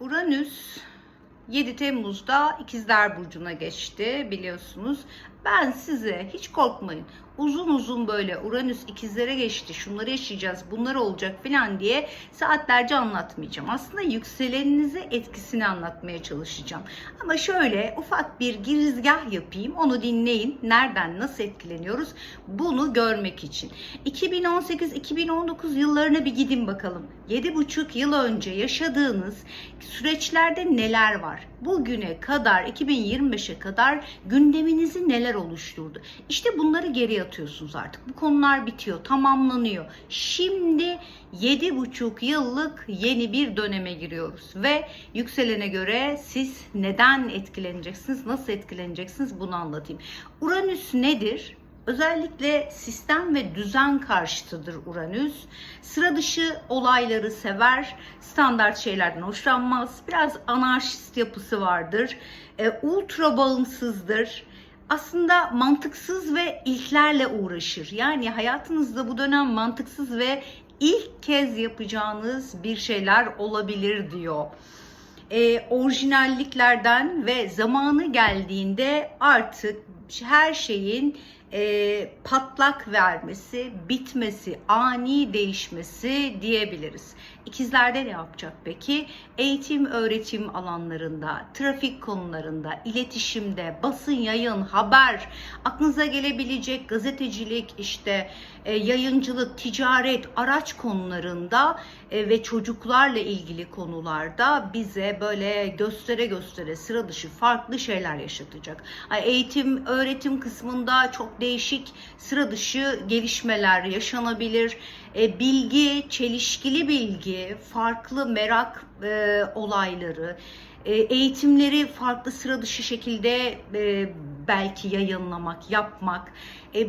Uranüs 7 Temmuz'da İkizler Burcu'na geçti biliyorsunuz. Ben size hiç korkmayın uzun uzun böyle Uranüs ikizlere geçti şunları yaşayacağız bunlar olacak falan diye saatlerce anlatmayacağım. Aslında yükseleninize etkisini anlatmaya çalışacağım. Ama şöyle ufak bir girizgah yapayım onu dinleyin. Nereden nasıl etkileniyoruz bunu görmek için. 2018-2019 yıllarına bir gidin bakalım. 7,5 yıl önce yaşadığınız süreçlerde neler var? Bugüne kadar 2025'e kadar gündeminizi neler oluşturdu? İşte bunları geriye atıyorsunuz artık. Bu konular bitiyor, tamamlanıyor. Şimdi 7,5 yıllık yeni bir döneme giriyoruz ve yükselene göre siz neden etkileneceksiniz, nasıl etkileneceksiniz bunu anlatayım. Uranüs nedir? Özellikle sistem ve düzen karşıtıdır Uranüs. Sıra dışı olayları sever, standart şeylerden hoşlanmaz. Biraz anarşist yapısı vardır. E, ultra bağımsızdır aslında mantıksız ve ilklerle uğraşır. Yani hayatınızda bu dönem mantıksız ve ilk kez yapacağınız bir şeyler olabilir diyor. E, orijinalliklerden ve zamanı geldiğinde artık her şeyin e, patlak vermesi, bitmesi, ani değişmesi diyebiliriz. İkizlerde ne yapacak peki? Eğitim, öğretim alanlarında, trafik konularında, iletişimde, basın, yayın, haber, aklınıza gelebilecek gazetecilik, işte e, yayıncılık, ticaret, araç konularında e, ve çocuklarla ilgili konularda bize böyle göstere göstere sıra dışı farklı şeyler yaşatacak. Eğitim, öğretim kısmında çok değişik sıra dışı gelişmeler yaşanabilir. E, bilgi, çelişkili bilgi, farklı merak e, olayları, e, eğitimleri farklı sıra dışı şekilde e, belki yayınlamak, yapmak, e,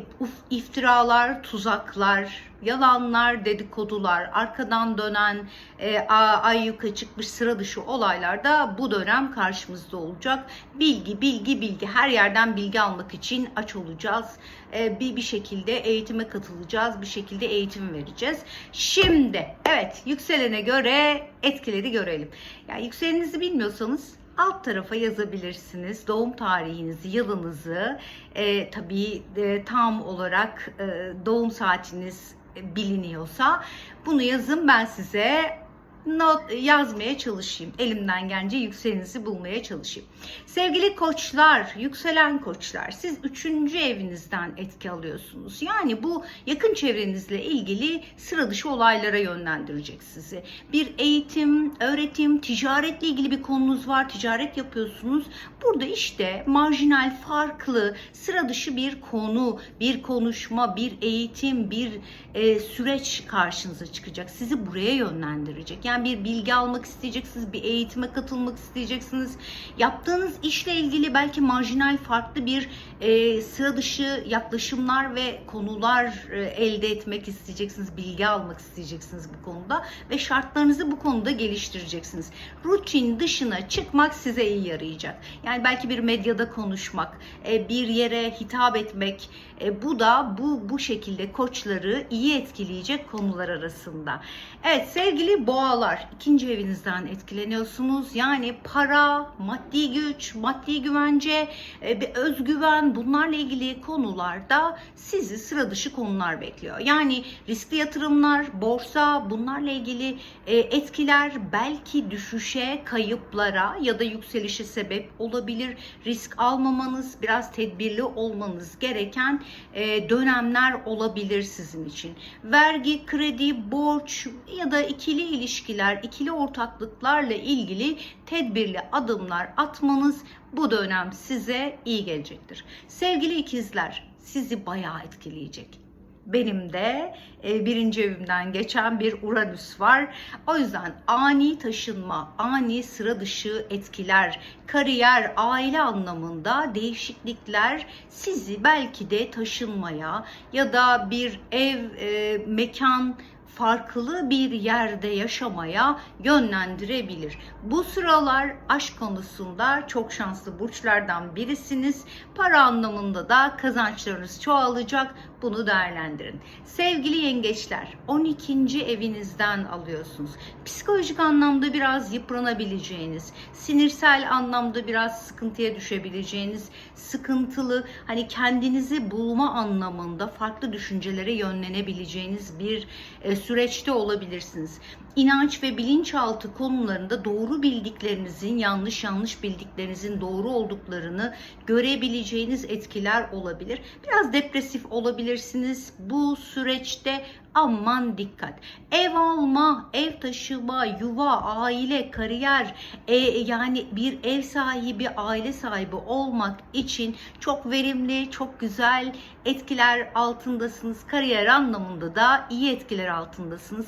iftiralar, tuzaklar, yalanlar, dedikodular, arkadan dönen e, ay yuka çıkmış sıra dışı olaylar da bu dönem karşımızda olacak. Bilgi, bilgi, bilgi. Her yerden bilgi almak için aç olacağız. E, bir bir şekilde eğitime katılacağız, bir şekilde eğitim vereceğiz. Şimdi evet yükselene göre etkileri görelim. Yani yükseleninizi bilmiyorsanız alt tarafa yazabilirsiniz doğum tarihinizi, yılınızı, e, tabii e, tam olarak e, doğum saatiniz biliniyorsa bunu yazın. Ben size not yazmaya çalışayım. Elimden gelince yükselenizi bulmaya çalışayım. Sevgili koçlar, yükselen koçlar, siz üçüncü evinizden etki alıyorsunuz. Yani bu yakın çevrenizle ilgili sıra dışı olaylara yönlendirecek sizi. Bir eğitim, öğretim, ticaretle ilgili bir konunuz var, ticaret yapıyorsunuz. Burada işte marjinal, farklı, sıra dışı bir konu, bir konuşma, bir eğitim, bir e, süreç karşınıza çıkacak. Sizi buraya yönlendirecek. Yani bir bilgi almak isteyeceksiniz, bir eğitime katılmak isteyeceksiniz. Yaptığınız işle ilgili belki marjinal farklı bir e, sıra dışı yaklaşımlar ve konular e, elde etmek isteyeceksiniz, bilgi almak isteyeceksiniz bu konuda ve şartlarınızı bu konuda geliştireceksiniz. Rutin dışına çıkmak size iyi yarayacak. Yani belki bir medyada konuşmak, e, bir yere hitap etmek, e, bu da bu bu şekilde koçları iyi etkileyecek konular arasında. Evet sevgili boğalar ikinci evinizden etkileniyorsunuz. Yani para, maddi güç, maddi güvence, e, bir özgüven bunlarla ilgili konularda sizi sıra dışı konular bekliyor. Yani riskli yatırımlar, borsa bunlarla ilgili e, etkiler belki düşüşe, kayıplara ya da yükselişe sebep olabilir. Risk almamanız, biraz tedbirli olmanız gereken e, dönemler olabilir sizin için. Vergi, kredi, borç ya da ikili ilişkiler, ikili ortaklıklarla ilgili tedbirli adımlar atmanız bu dönem size iyi gelecektir. Sevgili ikizler, sizi bayağı etkileyecek benim de e, birinci evimden geçen bir Uranüs var. O yüzden ani taşınma, ani sıra dışı etkiler, kariyer, aile anlamında değişiklikler sizi belki de taşınmaya ya da bir ev, e, mekan farklı bir yerde yaşamaya yönlendirebilir. Bu sıralar aşk konusunda çok şanslı burçlardan birisiniz. Para anlamında da kazançlarınız çoğalacak. Bunu değerlendirin. Sevgili yengeçler, 12. evinizden alıyorsunuz. Psikolojik anlamda biraz yıpranabileceğiniz, sinirsel anlamda biraz sıkıntıya düşebileceğiniz, sıkıntılı, hani kendinizi bulma anlamında farklı düşüncelere yönlenebileceğiniz bir e, süreçte olabilirsiniz. İnanç ve bilinçaltı konularında doğru bildiklerinizin, yanlış yanlış bildiklerinizin doğru olduklarını görebileceğiniz etkiler olabilir. Biraz depresif olabilirsiniz bu süreçte aman dikkat. Ev alma, ev taşıma, yuva, aile, kariyer e, yani bir ev sahibi, aile sahibi olmak için çok verimli, çok güzel etkiler altındasınız. Kariyer anlamında da iyi etkiler altındasınız.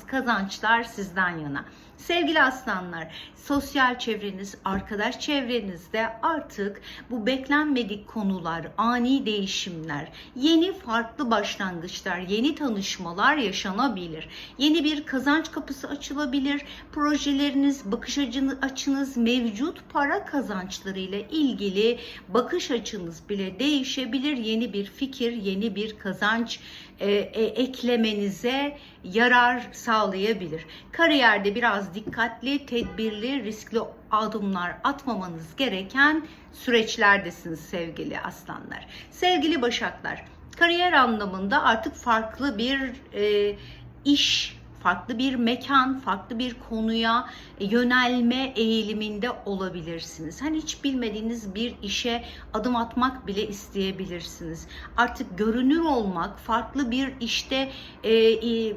Kazançlar sizden yana. Sevgili aslanlar, sosyal çevreniz, arkadaş çevrenizde artık bu beklenmedik konular, ani değişimler, yeni farklı başlangıçlar, yeni tanışmalar yaşanabilir. Yeni bir kazanç kapısı açılabilir. Projeleriniz, bakış açınız mevcut para kazançlarıyla ilgili bakış açınız bile değişebilir. Yeni bir fikir, yeni bir kazanç e, e, eklemenize yarar sağlayabilir. Kariyerde biraz dikkatli, tedbirli, riskli adımlar atmamanız gereken süreçlerdesiniz sevgili aslanlar. Sevgili başaklar, kariyer anlamında artık farklı bir e, iş farklı bir mekan, farklı bir konuya yönelme eğiliminde olabilirsiniz. Hani hiç bilmediğiniz bir işe adım atmak bile isteyebilirsiniz. Artık görünür olmak, farklı bir işte e, e,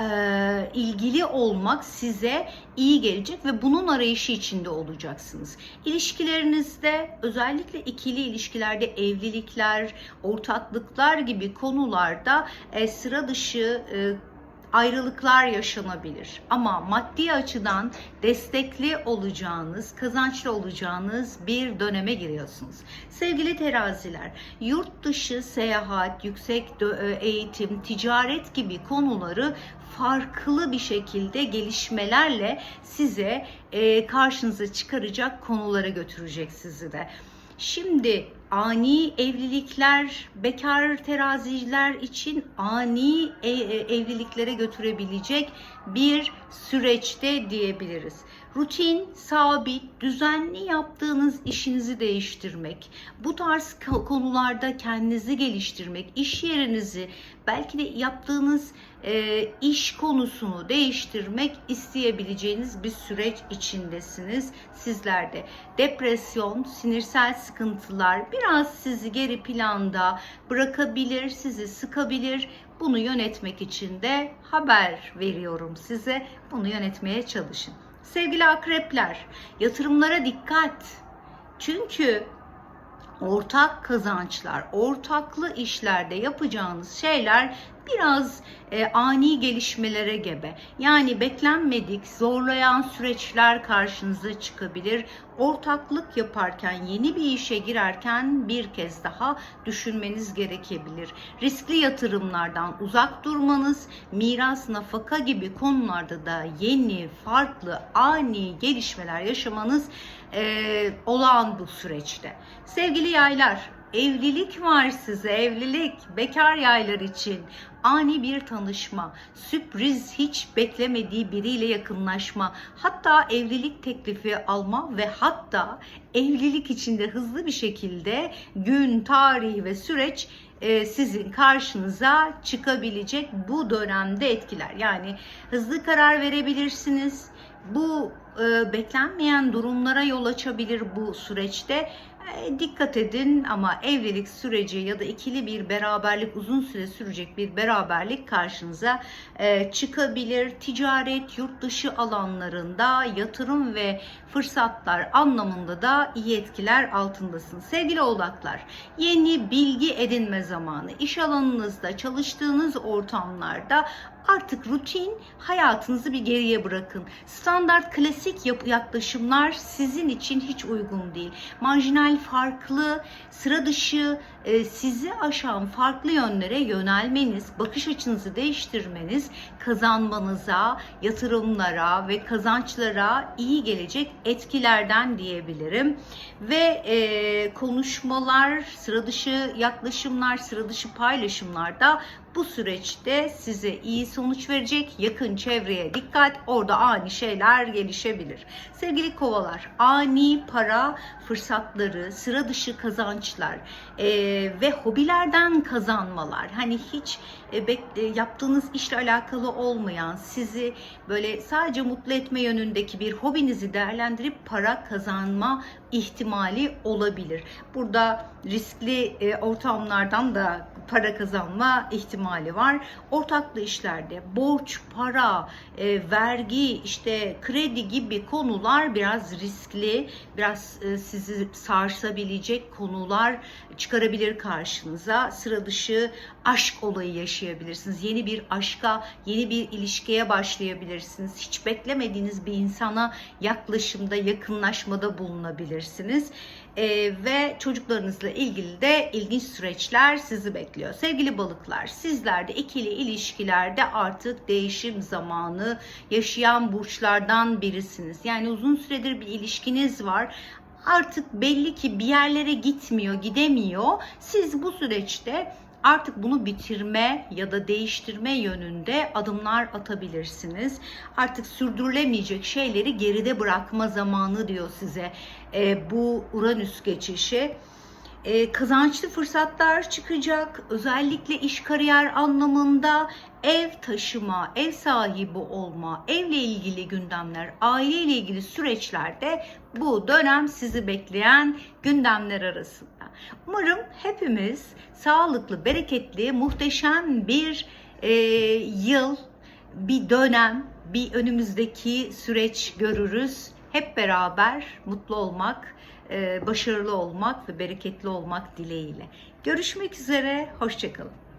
e, ilgili olmak size iyi gelecek ve bunun arayışı içinde olacaksınız. İlişkilerinizde özellikle ikili ilişkilerde evlilikler, ortaklıklar gibi konularda e, sıra dışı e, ayrılıklar yaşanabilir. Ama maddi açıdan destekli olacağınız, kazançlı olacağınız bir döneme giriyorsunuz. Sevgili teraziler, yurt dışı seyahat, yüksek eğitim, ticaret gibi konuları farklı bir şekilde gelişmelerle size e, karşınıza çıkaracak konulara götürecek sizi de. Şimdi ani evlilikler, bekar teraziciler için ani e- e- evliliklere götürebilecek bir süreçte diyebiliriz. Rutin, sabit, düzenli yaptığınız işinizi değiştirmek, bu tarz konularda kendinizi geliştirmek, iş yerinizi, belki de yaptığınız e, iş konusunu değiştirmek isteyebileceğiniz bir süreç içindesiniz sizlerde. Depresyon, sinirsel sıkıntılar biraz sizi geri planda bırakabilir, sizi sıkabilir. Bunu yönetmek için de haber veriyorum size. Bunu yönetmeye çalışın. Sevgili akrepler, yatırımlara dikkat. Çünkü ortak kazançlar, ortaklı işlerde yapacağınız şeyler biraz e, ani gelişmelere gebe. Yani beklenmedik, zorlayan süreçler karşınıza çıkabilir. Ortaklık yaparken, yeni bir işe girerken bir kez daha düşünmeniz gerekebilir. Riskli yatırımlardan uzak durmanız, miras, nafaka gibi konularda da yeni, farklı, ani gelişmeler yaşamanız e, olağan bu süreçte. Sevgili yaylar, evlilik var size, evlilik, bekar yaylar için ani bir tanışma, sürpriz hiç beklemediği biriyle yakınlaşma, hatta evlilik teklifi alma ve hatta evlilik içinde hızlı bir şekilde gün, tarih ve süreç e, sizin karşınıza çıkabilecek bu dönemde etkiler. Yani hızlı karar verebilirsiniz. Bu e, beklenmeyen durumlara yol açabilir bu süreçte. E, dikkat edin ama evlilik süreci ya da ikili bir beraberlik uzun süre sürecek bir beraberlik karşınıza e, çıkabilir. Ticaret, yurt dışı alanlarında yatırım ve fırsatlar anlamında da iyi etkiler altındasın. Sevgili oğlaklar, yeni bilgi edinme zamanı. İş alanınızda, çalıştığınız ortamlarda artık rutin hayatınızı bir geriye bırakın. Standart klasik yaklaşımlar sizin için hiç uygun değil. Marjinal, farklı, sıra dışı, e, sizi aşan farklı yönlere yönelmeniz, bakış açınızı değiştirmeniz kazanmanıza, yatırımlara ve kazançlara iyi gelecek etkilerden diyebilirim. Ve e, konuşmalar, sıra dışı yaklaşımlar, sıra dışı paylaşımlar da bu süreçte size iyi sonuç verecek. Yakın çevreye dikkat. Orada ani şeyler gelişebilir. Sevgili kovalar, ani para fırsatları, sıra dışı kazançlar e, ve hobilerden kazanmalar. Hani hiç e, bek- e, yaptığınız işle alakalı olmayan, sizi böyle sadece mutlu etme yönündeki bir hobinizi değerlendirip para kazanma ihtimali olabilir. Burada riskli e, ortamlardan da para kazanma ihtimali var. Ortaklı işlerde borç, para, e, vergi, işte kredi gibi konular biraz riskli, biraz e, sizi sarsabilecek konular çıkarabilir karşınıza. Sıra dışı aşk olayı yaşayabilirsiniz. Yeni bir aşka, yeni bir ilişkiye başlayabilirsiniz. Hiç beklemediğiniz bir insana yaklaşımda, yakınlaşmada bulunabilirsiniz. Ee, ve çocuklarınızla ilgili de ilginç süreçler sizi bekliyor. Sevgili balıklar, sizler de ikili ilişkilerde artık değişim zamanı yaşayan burçlardan birisiniz. Yani uzun süredir bir ilişkiniz var artık belli ki bir yerlere gitmiyor, gidemiyor. Siz bu süreçte artık bunu bitirme ya da değiştirme yönünde adımlar atabilirsiniz. Artık sürdürülemeyecek şeyleri geride bırakma zamanı diyor size e, bu Uranüs geçişi. E, kazançlı fırsatlar çıkacak. Özellikle iş kariyer anlamında ev taşıma, ev sahibi olma, evle ilgili gündemler, aileyle ilgili süreçlerde bu dönem sizi bekleyen gündemler arasında. Umarım hepimiz sağlıklı, bereketli, muhteşem bir e, yıl, bir dönem, bir önümüzdeki süreç görürüz. Hep beraber mutlu olmak, e, başarılı olmak ve bereketli olmak dileğiyle. Görüşmek üzere, hoşçakalın.